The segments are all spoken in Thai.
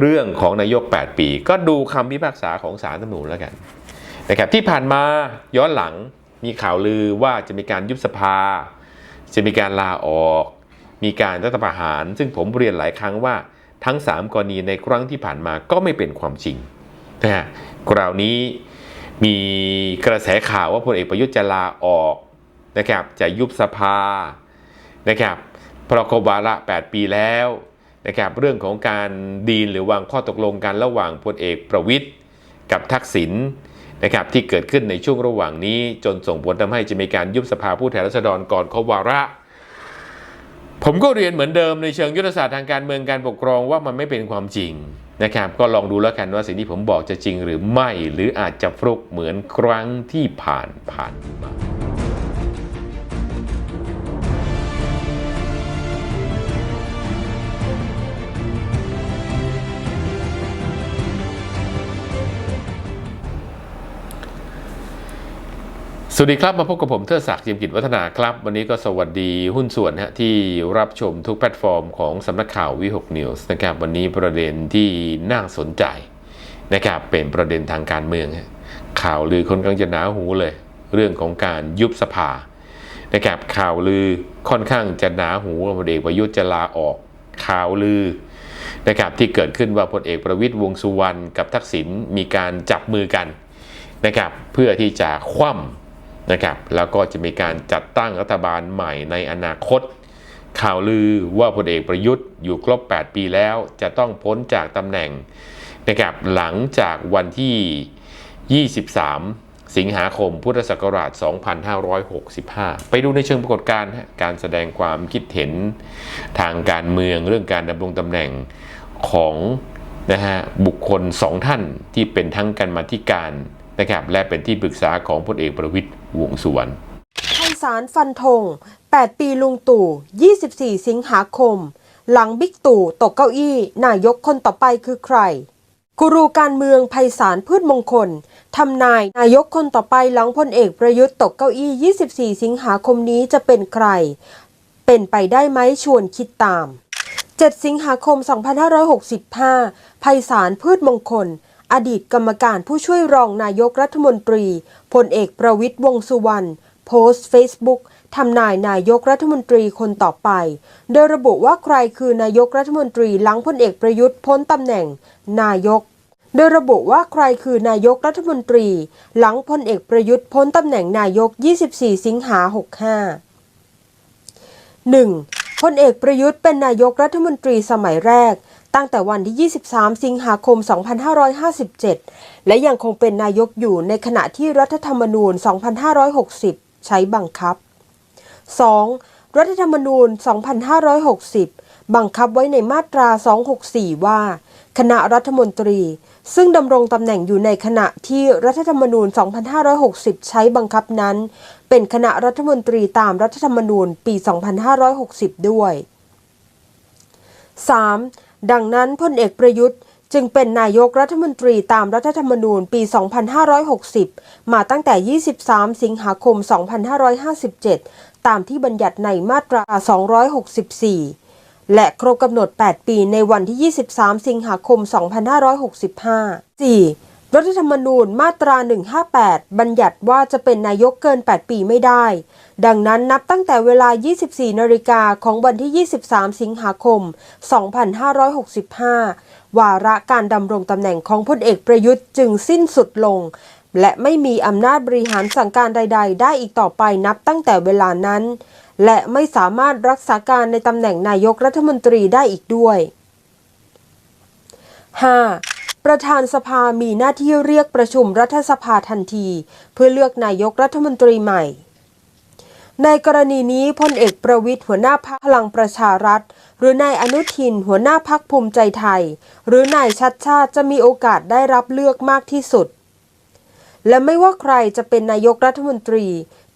เรื่องของนายก 8 ปี ก็ดูคำพิพากษาของศาลรัฐธรรมนูญแล้วกันนะครับที่ผ่านมาย้อนหลังมีข่าวลือว่าจะมีการยุบสภา จะมีการลาออก มีการรัฐประหาร ซึ่งผมเรียนหลายครั้งว่าทั้ง 3กรณีในครั้งที่ผ่านมาก็ไม่เป็นความจริงนะฮะคราวนี้มีกระแสข่าวว่าพลเอกประยุทธ์จะลาออกนะครับจะยุบสภานะครับเพราะครบวาระ 8 ปีแล้ว นะครับเรื่องของการดีลหรือวางข้อตกลงกันระหว่างพลเอกประวิทย์กับทักษิณนะครับที่เกิดขึ้นในช่วงระหว่างนี้ จนส่งผลทำให้จะมีการยุบสภาผู้แทนราษฎรก่อนครบวาระ ผมก็เรียนเหมือนเดิมในเชิงยุทธศาสตร์ทางการเมืองการปกครองว่ามันไม่เป็นความจริงนะครับก็ลองดูแล้วกันว่าสิ่งที่ผมบอกจะจริงหรือไม่ หรืออาจจะฟลุกเหมือนครั้งที่ผ่านผ่านมา สวัสดีครับ มาพบกับผมเทิดศักดิ์จิมกิจวัฒนาครับ วันนี้ก็สวัสดีหุ้นส่วนฮะที่รับชมทุกแพลตฟอร์มของสำนักข่าววิหกนิวส์นะครับวันนี้ประเด็นที่น่าสนใจนะครับเป็นประเด็นทางการเมือง ข่าวลือคนกำลังจะหนาหูเลย เรื่องของการยุบสภานะครับข่าวลือค่อนข้างจะหนาหูว่าพลเอกประยุทธ์จะลาออกข่าวลือนะครับที่เกิดขึ้นว่าพลเอกประวิตยวงสุวรรณกับทักษิณมีการจับมือกันนะครับเพื่อที่จะคว่ำ นะครับแล้วก็จะมีการจัดตั้งรัฐบาลใหม่ในอนาคต ข่าวลือว่าพลเอกประยุทธ์อยู่ครบ 8 ปีแล้วจะต้องพ้นจากตำแหน่งนะครับหลังจากวันที่ 23 สิงหาคมพุทธศักราช 2565 ไปดูในเชิงปรากฏการณ์การแสดงความคิดเห็นทางการเมืองเรื่องการดำรงตำแหน่งของนะฮะบุคคลสองท่านที่เป็นทั้งกันมาธิการ นะครับและเป็นที่ปรึกษาของพลเอกประวิตยวงสุวรรณไพศาลฟันธง 8 ปีลุงตู่ 24 สิงหาคม หลังบิ๊กตู่ตกเก้าอี้ นายกคนต่อไปคือใครกูรูการเมืองไพศาลพืชมงคลทำนายนายกคนต่อไปหลังพลเอกประยุทธ์ตกเก้าอี้ 24 สิงหาคมนี้จะเป็นใคร เป็นไปได้ไหมชวนคิดตาม 7 สิงหาคม 2565ไพศาลพืชมงคล อดีตกรรมการผู้ช่วยรองนายกรัฐมนตรีพลเอกประวิตยวงสุวรรณโพสต์ Facebook ทำนายนายกรัฐมนตรีคนต่อไป โดยระบุว่าใครคือนายกรัฐมนตรีหลังพลเอกประยุทธ์พ้นตำแหน่ง นายก โดยระบุว่าใครคือนายกรัฐมนตรี หลังพลเอกประยุทธ์พ้นตำแหน่งนายก 24 สิงหา 65 1. พลเอกประยุทธ์เป็นนายกรัฐมนตรีสมัยแรก ตั้งแต่วันที่ 23 สิงหาคม 2557 และยังคงเป็นนายกอยู่ในขณะที่รัฐธรรมนูญ 2560 ใช้บังคับ 2. รัฐธรรมนูญ 2560 บังคับไว้ในมาตรา 264 ว่า คณะรัฐมนตรี ซึ่งดำรงตำแหน่งอยู่ในขณะที่รัฐธรรมนูญ 2560 ใช้บังคับนั้น เป็นคณะรัฐมนตรีตามรัฐธรรมนูญปี 2560 ด้วย 3. ดังนั้นพลเอกประยุทธ์จึงเป็นนายกรัฐมนตรีตามรัฐธรรมนูญปี 2560 มาตั้งแต่ 23 สิงหาคม 2557 ตามที่บัญญัติในมาตรา 264 และครบกำหนด 8 ปีในวันที่ 23 สิงหาคม 2565 4. รัฐธรรมนูญมาตรา 158 บัญญัติว่าจะเป็นนายกเกิน 8 ปีไม่ได้ ดังนั้นนับตั้งแต่เวลา 24 นาฬิกาของวันที่ 23 สิงหาคม 2565 วาระการดำรงตำแหน่งของพลเอกประยุทธ์จึงสิ้นสุดลง และไม่มีอำนาจบริหารสั่งการใด ๆ ได้อีกต่อไปนับตั้งแต่เวลานั้น และไม่สามารถรักษาการในตำแหน่งนายกรัฐมนตรีได้อีกด้วย 5. ประธานสภามีหน้าที่เรียกประชุมรัฐสภาทันที เพื่อเลือกนายกรัฐมนตรีใหม่ ในกรณีนี้พลเอกประวิทย์หัวหน้าพรรคพลังประชารัฐ หรือนายอนุทินหัวหน้าพักภูมิใจไทย หรือนายชัดชาติจะมีโอกาสได้รับเลือกมากที่สุด และไม่ว่าใครจะเป็นนายกรัฐมนตรี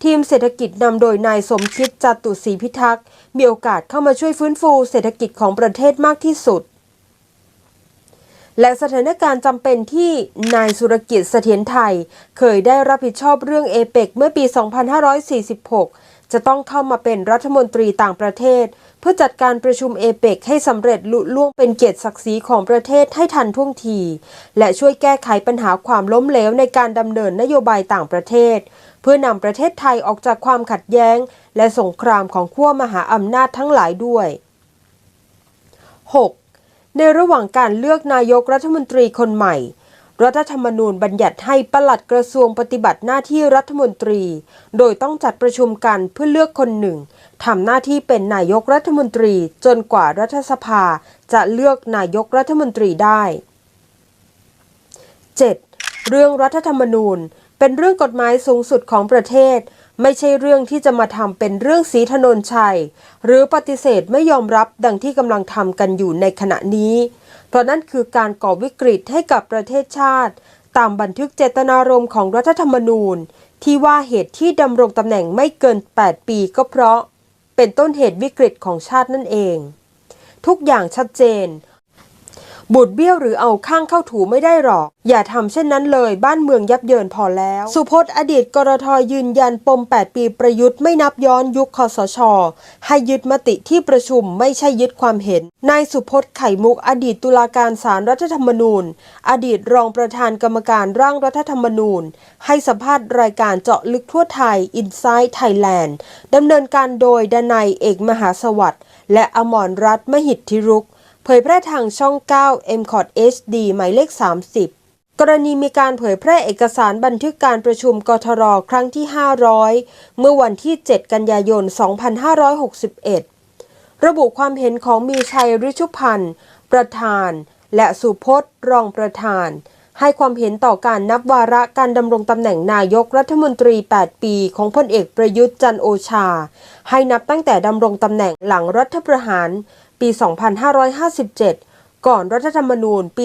ทีมเศรษฐกิจนำโดยนายสมคิดจตุศรีพิทักษ์มีโอกาสเข้ามาช่วยฟื้นฟูเศรษฐกิจของประเทศมากที่สุด และสถานการณ์จำเป็นที่นายสุรกิจเสถียรไทย เคยได้รับผิดชอบเรื่องเอเปกเมื่อปี 2546 จะต้องเข้ามาเป็นรัฐมนตรีต่างประเทศ เพื่อจัดการประชุมเอเปกให้สำเร็จลุล่วงเป็นเกียรติศักดิ์ศรีของประเทศให้ทันท่วงที และช่วยแก้ไขปัญหาความล้มเหลวในการดำเนินนโยบายต่างประเทศ เพื่อนำประเทศไทยออกจากความขัดแย้ง และสงครามของขั้วมหาอำนาจทั้งหลายด้วย 6. ในระหว่างการเลือกนายกรัฐมนตรีคนใหม่ รัฐธรรมนูญบัญญัติให้ปลัดกระทรวงปฏิบัติหน้าที่รัฐมนตรี โดยต้องจัดประชุมกันเพื่อเลือกคนหนึ่งทำหน้าที่เป็นนายกรัฐมนตรีจนกว่ารัฐสภาจะเลือกนายกรัฐมนตรีได้ 7. เรื่องรัฐธรรมนูญ เป็นเรื่องกฎหมายสูงสุดของประเทศ ไม่ใช่เรื่องที่จะมาทำเป็นเรื่องสีถนนชัย หรือปฏิเสธไม่ยอมรับดังที่กำลังทำกันอยู่ในขณะนี้ เพราะนั่นคือการก่อวิกฤตให้กับประเทศชาติ ตามบันทึกเจตนารมณ์ของรัฐธรรมนูญ ที่ว่าเหตุที่ดำรงตำแหน่งไม่เกิน 8 ปีก็เพราะ เป็นต้นเหตุวิกฤตของชาตินั่นเอง ทุกอย่างชัดเจน บูดเบี้ยวหรือเอาข้างเข้าถูไม่ได้หรอก อย่าทำเช่นนั้นเลยบ้านเมืองยับเยินพอแล้ว สุพจน์อดีตกรทยืนยันปม 8 ปีประยุทธ์ไม่นับย้อนยุคคอสช ให้ยึดมติที่ประชุมไม่ใช่ยึดความเห็น นายสุพจน์ไข่มุกอดีตตุลาการศาลรรัฐธรรมนูญ อดีตรองประธานกรรมการร่างรัฐธรรมนูญ ให้สัมภาษณ์รายการเจาะลึกทั่วไทย Inside Thailand ดำเนินการโดยดนัยเอกมหาสวัสดิ์และอมรรัตน์มหิทธิรุก เผยแพร่ทางช่อง 9 m c o t HD หมายเลข 30 กรณีมีการเผยแพร่เอกสารบันทึกการประชุมกทรครั้งที่ 500 เมื่อวันที่ 7 กันยายน 2561 ระบุความเห็นของมีชัยฤชุพันธ์ ประธาน และสุพจน์ รองประธาน ให้ความเห็นต่อการนับวาระการดำรงตำแหน่งนายกรัฐมนตรี 8 ปี ของพลเอกประยุทธ์จันโอชา ให้นับตั้งแต่ดำรงตำแหน่งหลังรัฐประหาร 2557 ก่อนรัฐธรรมนูญ ปี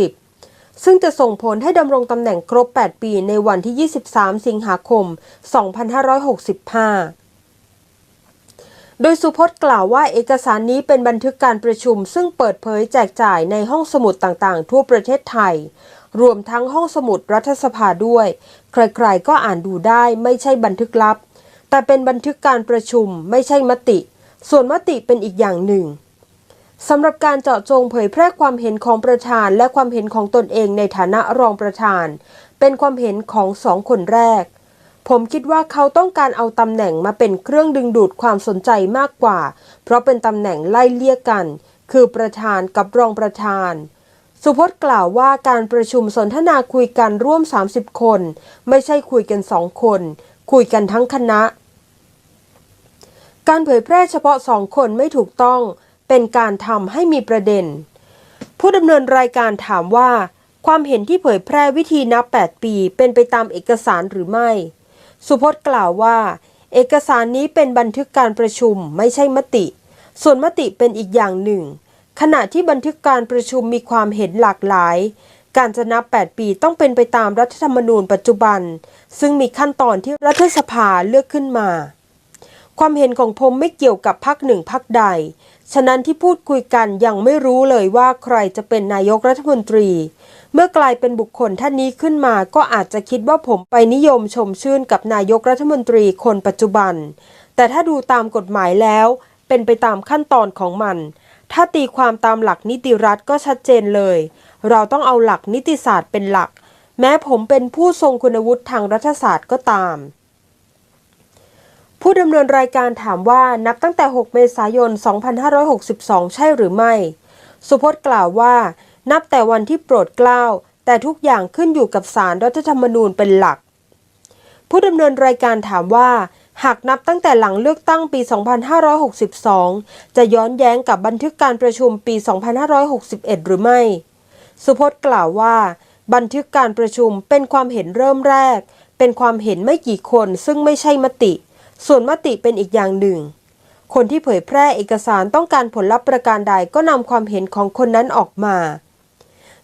2560 ซึ่งจะส่งผลให้ดำรงตำแหน่งครบ 8 ปีในวันที่ 23 สิงหาคม 2565โดยสุพจน์กล่าวว่าเอกสารนี้เป็นบันทึกการประชุม ซึ่งเปิดเผยแจกจ่ายในห้องสมุดต่างๆ ทั่วประเทศไทย รวมทั้งห้องสมุดรัฐสภาด้วย ใครๆก็อ่านดูได้ไม่ใช่บันทึกลับ แต่เป็นบันทึกการประชุมไม่ใช่มติ ส่วนมติเป็นอีกอย่างหนึ่งสำหรับการเจาะจงเผยแพร่ความเห็นของประธานและความเห็นของตนเองในฐานะรองประธาน เป็นความเห็นของสองคนแรก ผมคิดว่าเขาต้องการเอาตำแหน่งมาเป็นเครื่องดึงดูดความสนใจมากกว่า เพราะเป็นตำแหน่งไล่เลี่ยกัน คือประธานกับรองประธาน สุพจน์กล่าวว่าการประชุมสนทนาคุยกันร่วม 30 คน ไม่ใช่คุยกันสองคน คุยกันทั้งคณะ การเผยแพร่เฉพาะสองคนไม่ถูกต้องเป็นการทำให้มีประเด็น ผู้ดำเนินรายการถามว่า ความเห็นที่เผยแพร่วิธีนับ 8 ปีเป็นไปตามเอกสารหรือไม่ สุพจน์กล่าวว่า เอกสารนี้เป็นบันทึกการประชุมไม่ใช่มติ ส่วนมติเป็นอีกอย่างหนึ่ง ขณะที่บันทึกการประชุมมีความเห็นหลากหลาย การจะนับ 8 ปีต้องเป็นไปตามรัฐธรรมนูญปัจจุบัน ซึ่งมีขั้นตอนที่รัฐสภาเลือกขึ้นมา ความเห็นของผมไม่เกี่ยวกับพักหนึ่งพักใด ฉะนั้นที่พูดคุยกันยังไม่รู้เลยว่าใครจะเป็นนายกรัฐมนตรี เมื่อกลายเป็นบุคคลท่านนี้ขึ้นมาก็อาจจะคิดว่าผมไปนิยมชมชื่นกับนายกรัฐมนตรีคนปัจจุบัน แต่ถ้าดูตามกฎหมายแล้ว เป็นไปตามขั้นตอนของมัน ถ้าตีความตามหลักนิติรัฐก็ชัดเจนเลย เราต้องเอาหลักนิติศาสตร์เป็นหลัก แม้ผมเป็นผู้ทรงคุณวุฒิทางรัฐศาสตร์ก็ตาม ผู้ดำเนินรายการถามว่านับตั้งแต่ 6 เมษายน 2562 ใช่หรือไม่ สุพจน์กล่าวว่า นับแต่วันที่โปรดเกล้า แต่ทุกอย่างขึ้นอยู่กับสารรัฐธรรมนูญเป็นหลัก ผู้ดำเนินรายการถามว่า หากนับตั้งแต่หลังเลือกตั้งปี 2562 จะย้อนแย้งกับบันทึกการประชุมปี 2561 หรือไม่ สุพจน์กล่าวว่า บันทึกการประชุมเป็นความเห็นเริ่มแรก เป็นความเห็นไม่กี่คนซึ่งไม่ใช่มติ ส่วนมติเป็นอีกอย่างหนึ่ง คนที่เผยแพร่เอกสารต้องการผลลัพธ์ประการใดก็นำความเห็นของคนนั้นออกมา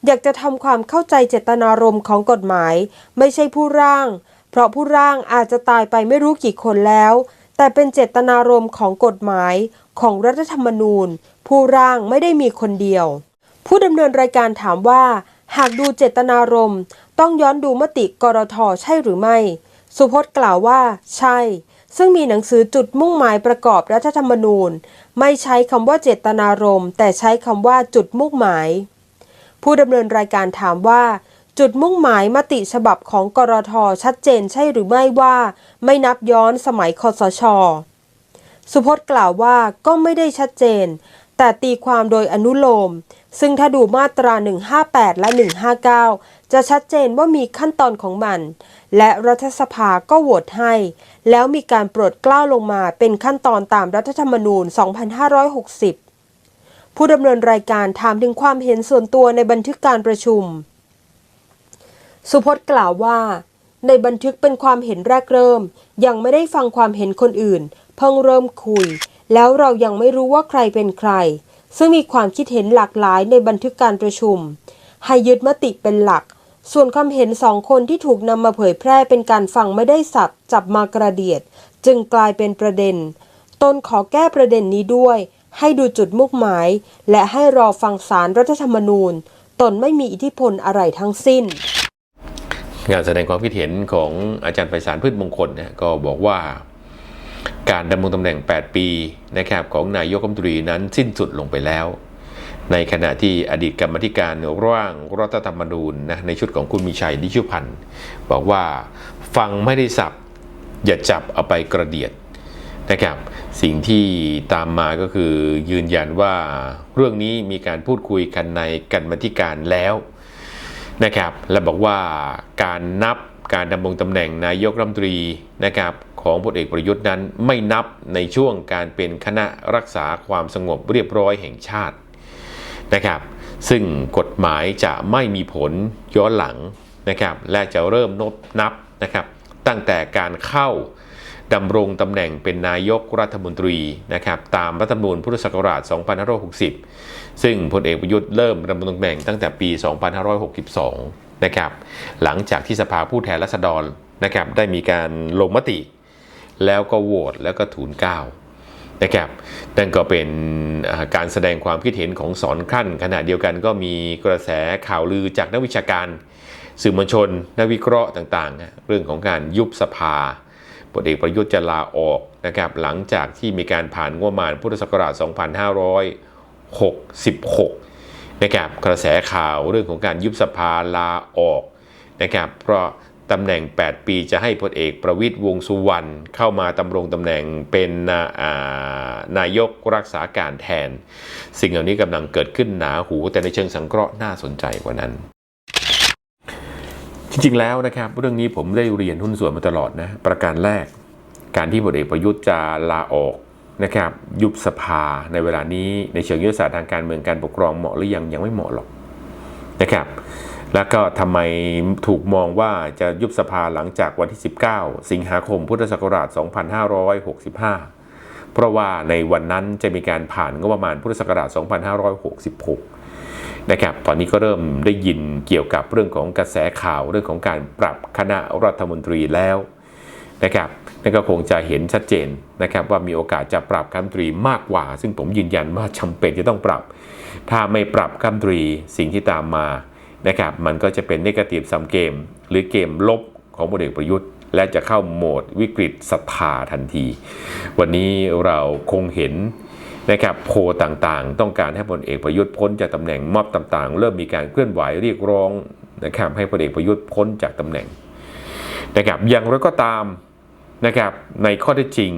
อยากจะทำความเข้าใจเจตนารมณ์ของกฎหมาย ไม่ใช่ผู้ร่าง เพราะผู้ร่างอาจจะตายไปไม่รู้กี่คนแล้ว แต่เป็นเจตนารมณ์ของกฎหมายของรัฐธรรมนูญ ผู้ร่างไม่ได้มีคนเดียว ผู้ดำเนินรายการถามว่า หากดูเจตนารมณ์ ต้องย้อนดูมติกรทใช่หรือไม่ สุพจน์กล่าวว่า ใช่ ซึ่งมีหนังสือจุดมุ่งหมายประกอบรัฐธรรมนูญ ไม่ใช้คำว่าเจตนารมณ์ แต่ใช้คำว่าจุดมุ่งหมาย ผู้ดำเนินรายการถามว่า จุดมุ่งหมายมติฉบับของกรทชัดเจนใช่หรือไม่ว่า ไม่นับย้อนสมัยคอสช สุพจน์กล่าวว่าก็ไม่ได้ชัดเจน แต่ตีความโดยอนุโลม ซึ่งถ้าดูมาตรา 158 และ 159 จะชัดเจนว่ามีขั้นตอนของมัน และรัฐสภาก็โหวตให้ แล้วมีการโปรดเกล้าลงมาเป็นขั้นตอนตามรัฐธรรมนูญ 2560 ผู้ดำเนินรายการถามถึงความเห็นส่วนตัวในบันทึกการประชุม สุพจน์กล่าวว่า ในบันทึกเป็นความเห็นแรกเริ่ม ยังไม่ได้ฟังความเห็นคนอื่น เพิ่งเริ่มคุย แล้วเรายังไม่รู้ว่าใครเป็นใคร ซึ่งมีความคิดเห็นหลากหลายในบันทึกการประชุม ให้ยึดมติเป็นหลัก ส่วนความเห็นสองคนที่ถูกนำมาเผยแพร่เป็นการฟังไม่ได้สับจับมากระเดียด จึงกลายเป็นประเด็น ตนขอแก้ประเด็นนี้ด้วย ให้ดูจุดมุ่งหมาย และให้รอฟังสารรัฐธรรมนูญ ตนไม่มีอิทธิพลอะไรทั้งสิ้น งานแสดงความคิดเห็นของอาจารย์ไพศาลพืชมงคลเนี่ยก็บอกว่า การดำรงตำแหน่ง 8 ปีนะครับของนายกรัฐมนตรีนั้นสิ้นสุดลงไปแล้ว ในขณะที่อดีตกรรมธิการร่างรัฐธรรมนูญนะในชุดของคุณมีชัยนิชุพันธ์บอกว่าฟังไม่ได้สับอย่าจับเอาไปกระเดียดนะครับสิ่งที่ตามมาก็คือยืนยันว่าเรื่องนี้มีการพูดคุยกันในกรรมธิการแล้วนะครับและบอกว่าการนับการดำรงตำแหน่งนายกรัฐมนตรีนะครับของพลเอกประยุทธ์นั้นไม่นับในช่วงการเป็นคณะรักษาความสงบเรียบร้อยแห่งชาติ นะครับ ซึ่งกฎหมายจะไม่มีผลย้อนหลังนะครับ และจะเริ่มนบนับนะครับ ตั้งแต่การเข้าดำรงตำแหน่งเป็นนายกรัฐมนตรีนะครับตามรัฐธรรมนูญพุทธศักราช 2560 ซึ่งพลเอกประยุทธ์เริ่มดำรงตำแหน่งตั้งแต่ปี 2562 นะครับ หลังจากที่สภาผู้แทนราษฎรนะครับได้มีการลงมติ แล้วก็โหวตแล้วก็ทูลเก้า นะครับนั่นก็เป็นการแสดงความคิดเห็นของสอนขั้น ขณะเดียวกันก็มีกระแสข่าวลือจากนักวิชาการสื่อมวลชน นักวิเคราะห์ต่างๆ เรื่องของการยุบสภาพลเอกประยุทธ์จะลาออกนะครับหลังจากที่มีการผ่านงบประมาณพุทธศักราช 2566 นะครับกระแสข่าวเรื่องของการยุบสภาลาออกนะครับเพราะ ตำแหน่ง 8 ปีจะให้พลเอกประวิตยวงสุวรรณเข้ามาดำรงตำแหน่งเป็นนาานายกรักษาการแทน สิ่งเหล่านี้กำลังเกิดขึ้นหนาหูแต่ในเชิงสังเคราะห์น่าสนใจกว่านั้น จริงๆแล้วนะครับ เรื่องนี้ผมได้เรียนหุ้นส่วนมาตลอดนะประการแรก การที่พลเอกประยุทธ์จะลาออกนะครับยุบสภาในเวลานี้ในเชิงยุทธศาสตร์ทางการเมืองการปกครองเหมาะหรือยังยังไม่เหมาะหรอกนะครับ แล้วก็ทำไมถูกมองว่าจะยุบสภาหลังจากวันที่ 19 สิงหาคมพุทธศักราช 2565 เพราะว่าในวันนั้นจะมีการผ่านงบประมาณพุทธศักราช 2566 นะครับ ตอนนี้ก็เริ่มได้ยินเกี่ยวกับเรื่องของกระแสข่าวเรื่องของการปรับคณะรัฐมนตรีแล้วนะครับนั่นก็คงจะเห็นชัดเจนนะครับว่ามีโอกาสจะปรับคณะรัมตรีมากกว่า ซึ่งผมยืนยันว่าจำเป็นจะต้องปรับ ถ้าไม่ปรับคณะรัมตรีสิ่งที่ตามมา นะครับมันก็จะเป็นนกาทีฟซัมเกม หรือเกมลบของพลเอกประยุทธ์ และจะเข้าโหมดวิกฤตศรัทธาทันที วันนี้เราคงเห็นนะครับโพต่างๆ ต้องการให้พลเอกประยุทธ์พ้นจากตำแหน่งมอบต่างๆ เริ่มมีการเคลื่อนไหวเรียกร้องนะครับให้พลเอกประยุทธ์พ้นจากตำแหน่งนะครับอย่างไรก็ตามนะครับในข้อเท็จจริง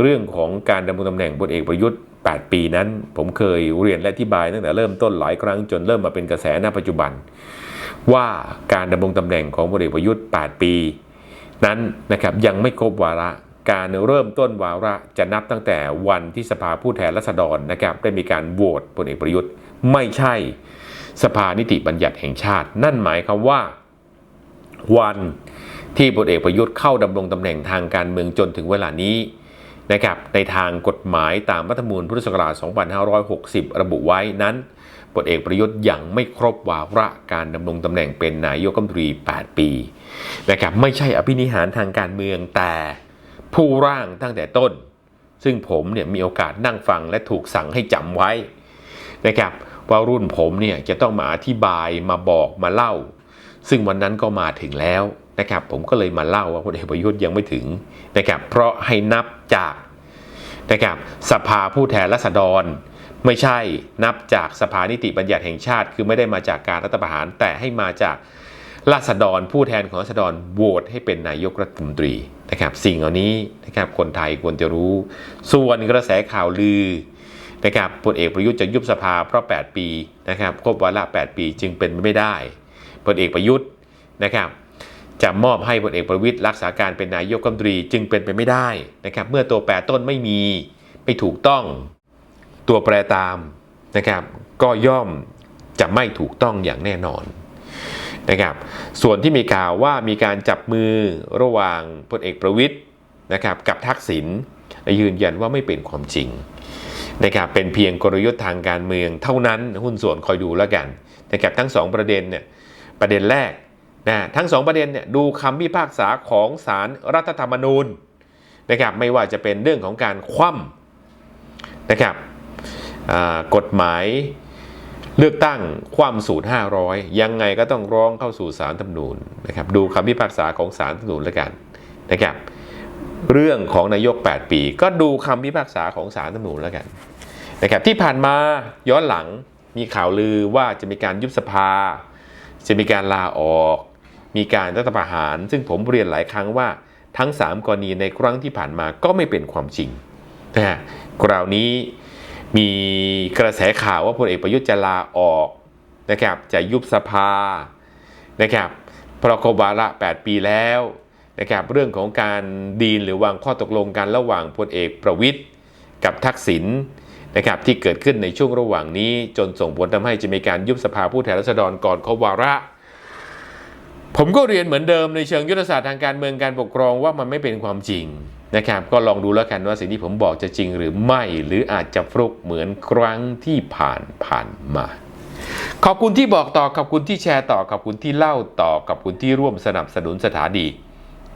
เรื่องของการดำรงตำแหน่งพลเอกประยุทธ์ 8 ปีนั้น ผมเคยเรียนและอธิบายตั้งแต่เริ่มต้นหลายครั้งจนเริ่มมาเป็นกระแสณปัจจุบัน ว่าการดำรงตำแหน่งของพลเอกประยุทธ์ 8 ปี นั้นนะครับยังไม่ครบวาระการเริ่มต้นวาระจะนับตั้งแต่วันที่สภาผู้แทนราษฎรนะครับได้มีการโหวตพลเอกประยุทธ์ ไม่ใช่สภานิติบัญญัติแห่งชาติ นั่นหมายความว่า วันที่พลเอกประยุทธ์เข้าดำรงตำแหน่งทางการเมืองจนถึงเวลานี้ นะครับในทางกฎหมายตามรัฐธรรมนูญพุทธศักราช 2560 ระบุไว้นั้นพลเอกประยุทธ์ยังไม่ครบวาระการดำรงตำแหน่งเป็นนายกรัฐมนตรี 8 ปีนะครับไม่ใช่อภินิหารทางการเมืองแต่ผู้ร่างตั้งแต่ต้น ซึ่งผมเนี่ยมีโอกาสนั่งฟังและถูกสั่งให้จำไว้นะครับว่ารุ่นผมเนี่ยจะต้องมาอธิบายมาบอกมาเล่า ซึ่งวันนั้นก็มาถึงแล้วนะครับ ผมก็เลยมาเล่าว่าพลเอกประยุทธ์ยังไม่ถึงนะครับ เพราะให้นับจากนะครับสภาผู้แทนราษฎร ไม่ใช่นับจากสภานิติบัญญัติแห่งชาติ คือไม่ได้มาจากการรัฐประหาร แต่ให้มาจากราษฎรผู้แทนของราษฎรโหวตให้เป็นนายกรัฐมนตรีนะครับ สิ่งเหล่านี้นะครับคนไทยควรจะรู้ ส่วนกระแสข่าวลือนะครับพลเอกประยุทธ์จะยุบสภาเพราะ 8 ปีนะครับครบวาระ8ปีจึงเป็นไปไม่ได้ พลเอกประยุทธ์นะครับจะมอบให้พลเอกประวิตยรักษาการเป็นนายกรัฐมนตรีจึงเป็นไปไม่ได้นะครับเมื่อตัวแปรต้นไม่มีไม่ถูกต้องตัวแปรตามนะครับก็ย่อมจะไม่ถูกต้องอย่างแน่นอนนะครับส่วนที่มีข่าวว่ามีการจับมือระหว่างพลเอกประวิทย์นะครับกับทักษิณยืนยันว่าไม่เป็นความจริงนะครับเป็นเพียงกลยุทธ์ทางการเมืองเท่านั้นหุ้นส่วนคอยดูแล้วกันนะครับทั้งสองประเด็นเนี่ย ประเด็นแรกนะทั้งสองประเด็นเนี่ยดูคำพิพากษาของศาลรรัฐธรรมนูญนะครับไม่ว่าจะเป็นเรื่องของการคว่ำนะครับกฎหมายเลือกตั้งความสูตร500ยังไงก็ต้องร้องเข้าสู่สารธรรมนูญนะครับดูคำพิพากษาของสารธรรมนูญแล้วกันนะครับเรื่องของนายก 8 ปี ก็ดูคำพิพากษาของสารธรรมนูญแล้วกันนะครับที่ผ่านมาย้อนหลังมีข่าวลือว่าจะมีการยุบสภา จะมีการลาออก มีการรัฐประหาร ซึ่งผมเรียนหลายครั้งว่าทั้ง 3กรณีในครั้งที่ผ่านมาก็ไม่เป็นความจริงนะฮะคราวนี้มีกระแสข่าวว่าพลเอกประยุทธ์จะลาออกนะครับจะยุบสภานะครับพราะครบวาระ 8 ปีแล้วนะครับเรื่องของการดีลหรือวางข้อตกลงกันระหว่างพลเอกประวิทย์กับทักษิณ นะครับที่เกิดขึ้นในช่วงระหว่างนี้ จนส่งผลทำให้จะมีการยุบสภาผู้แทนราษฎรก่อนครบวาระ ผมก็เรียนเหมือนเดิมในเชิงยุทธศาสตร์ทางการเมืองการปกครองว่ามันไม่เป็นความจริงนะครับก็ลองดูแล้วกันว่าสิ่งที่ผมบอกจะจริงหรือไม่หรืออาจจะฟลุกเหมือนครั้งที่ผ่านผ่านมา ขอบคุณที่บอกต่อขอบคุณที่แชร์ต่อขอบคุณที่เล่าต่อขอบคุณที่ร่วมสนับสนุนสถานี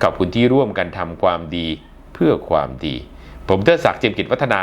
ขอบคุณที่ร่วมกันทำความดีเพื่อความดี ผมเทดศักดิ์เจยมกิจวัฒนา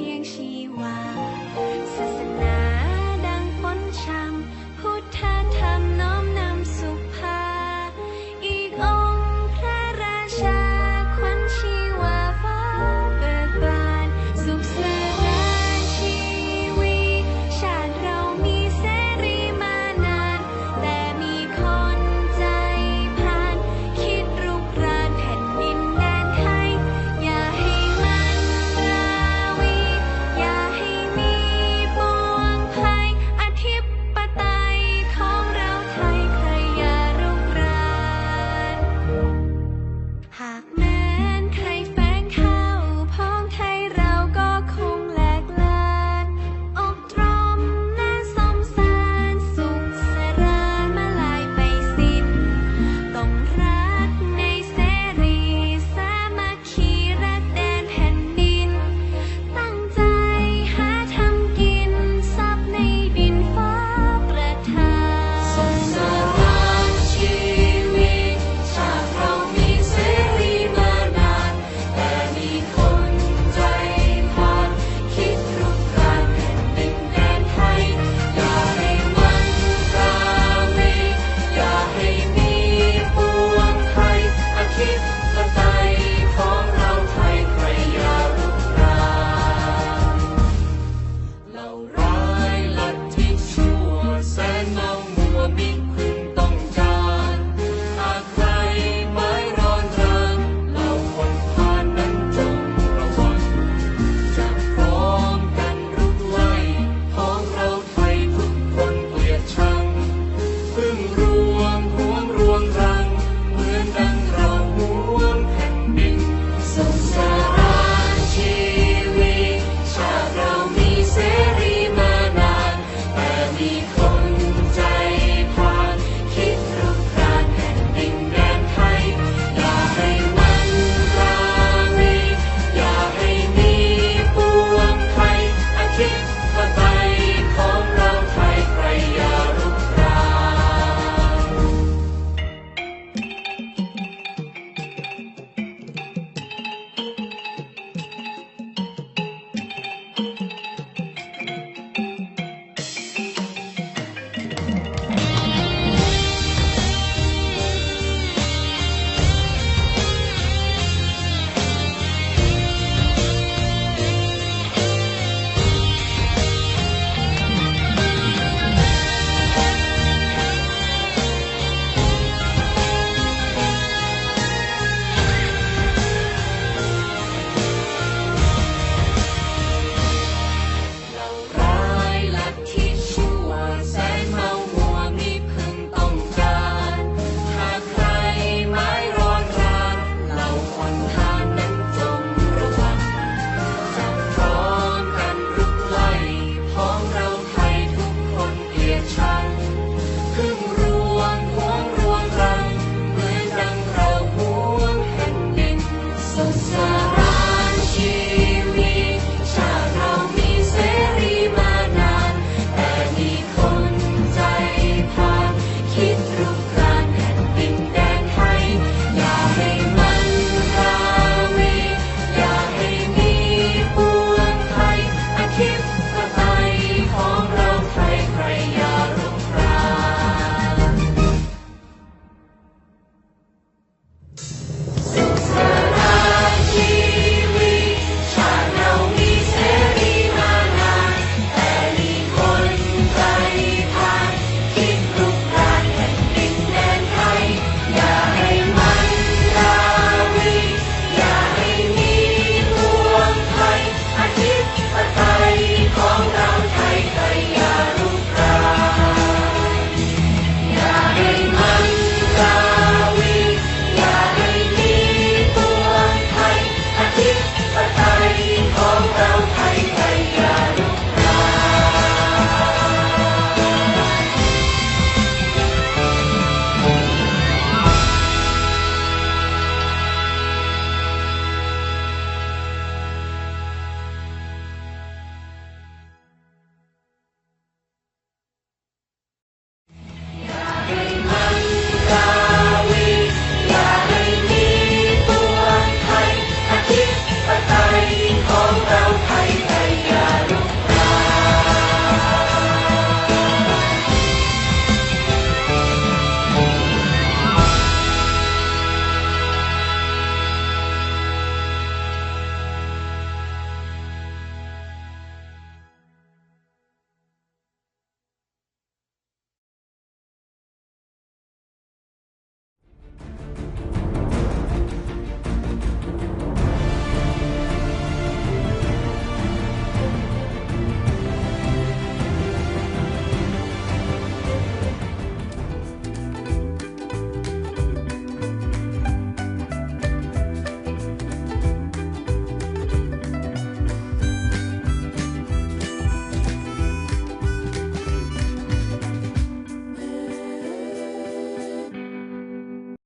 เขีย